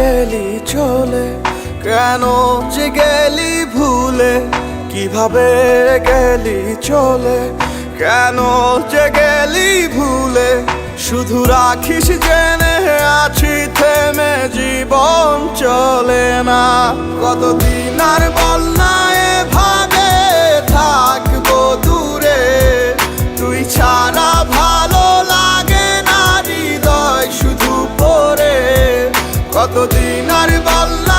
গেলি চলে, কেন যে গেলি ভুলে? কীভাবে গেলি চলে? কেন যে গেলি ভুলে? শুধু রাখিস জেনে আছি, থেমে জীবন চলে না। কতদিন আর বল না কতদিন আর বল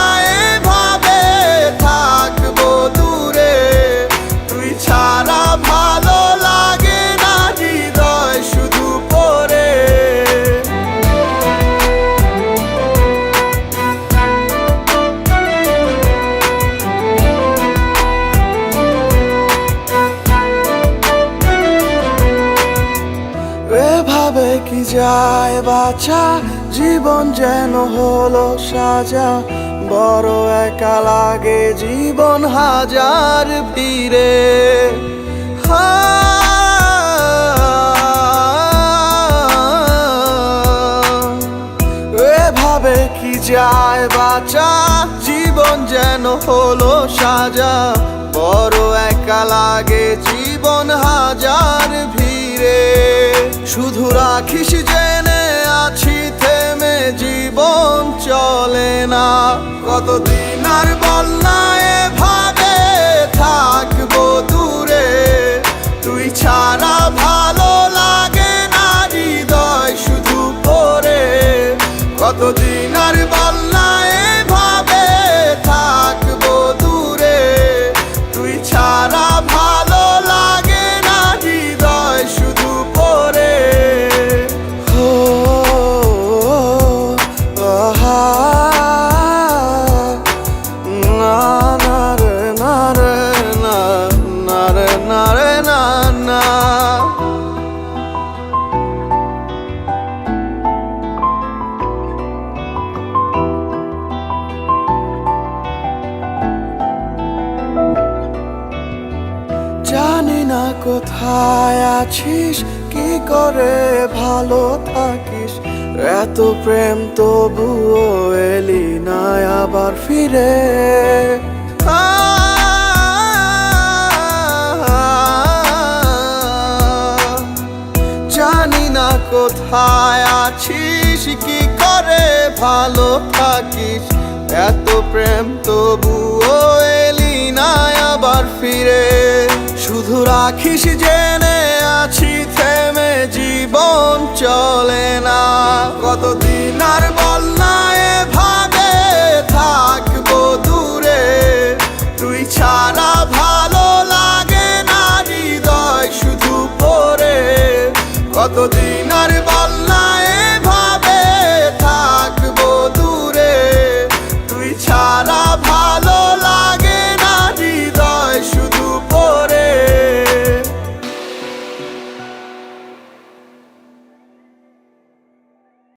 কি যায় বাছা? জীবন যেন হলো সাজা। বড় একা লাগে জীবন হাজার ভিড়ে। এভাবে কি যায় বাঁচা জীবন যেন হলো সাজা। বড় একা লাগে জীবন হাজার ভিড়ে। শুধু রাখিস জেনে আছি, থেমে জীবন চলে না। কতদিন আর বল না এভাবে থাকব দূরে। তুই ছাড়া ভালো লাগে না হৃদয় শুধু পড়ে কতদিন আর বল না কোথায় আছিস? কি করে ভালো থাকিস? এত প্রেম তবুও এলি না আবার ফিরে। জানি না কোথায় আছিস? কি করে ভালো থাকিস? এত প্রেম তবুও এলি না আবার ফিরে। রাখিস জেনে আছি থেমে জীবন চলে না। কতদিন আর